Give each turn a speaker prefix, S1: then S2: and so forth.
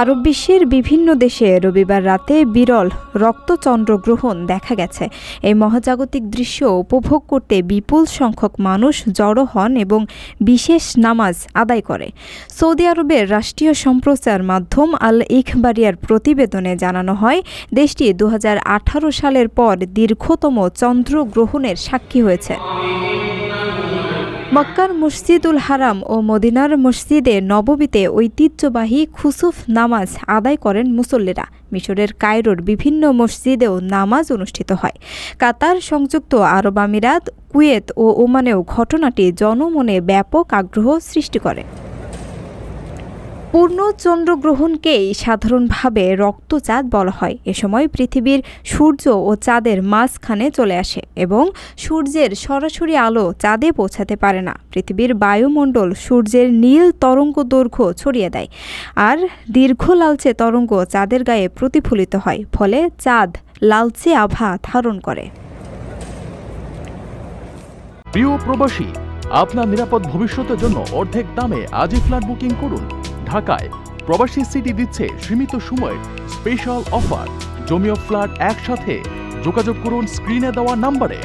S1: আরব বিশ্বের বিভিন্ন দেশে রবিবার রাতে বিরল রক্তচন্দ্রগ্রহণ দেখা গেছে। এই মহাজাগতিক দৃশ্য উপভোগ করতে বিপুল সংখ্যক মানুষ জড়ো হন এবং বিশেষ নামাজ আদায় করে। সৌদি আরবের রাষ্ট্রীয় সম্প্রচার মাধ্যম আল ইখবারিয়ার প্রতিবেদনে জানানো হয়, দেশটি দু হাজার আঠারো সালের পর দীর্ঘতম চন্দ্রগ্রহণের সাক্ষী হয়েছে। মক্কার মসজিদুল হারাম ও মদিনার মসজিদে নববীতে ঐতিহ্যবাহী খুসুফ নামাজ আদায় করেন মুসল্লিরা। মিশরের কায়রোর বিভিন্ন মসজিদেও নামাজ অনুষ্ঠিত হয়। কাতার সংযুক্ত আরব আমিরাত, কুয়েত ও ওমানেও ঘটনাটি জনমনে ব্যাপক আগ্রহ সৃষ্টি করে। পূর্ণ চন্দ্রগ্রহণকেই সাধারণভাবে রক্তচাঁদ বলা হয়। এ সময় পৃথিবীর সূর্য ও চাঁদের মাঝখানে চলে আসে এবং সূর্যের সরাসরি আলো চাঁদে পৌঁছাতে পারে না। পৃথিবীর বায়ুমণ্ডল সূর্যের নীল তরঙ্গ দৈর্ঘ্য ছড়িয়ে দেয় আর দীর্ঘ লালচে তরঙ্গ চাঁদের গায়ে প্রতিফলিত হয়, ফলে চাঁদ লালচে আভা ধারণ করে।
S2: প্রিয় প্রবাসী, আপনার নিরাপদ ভবিষ্যতের জন্য অর্ধেক দামে আজই ফ্ল্যাট বুকিং করুন। ঢাকায় প্রবাসী সিটি দিচ্ছে সীমিত সময়ের স্পেশাল অফার জমিও ফ্ল্যাট একসাথে। যোগাযোগ করুন স্ক্রিনে দেওয়া নাম্বারে।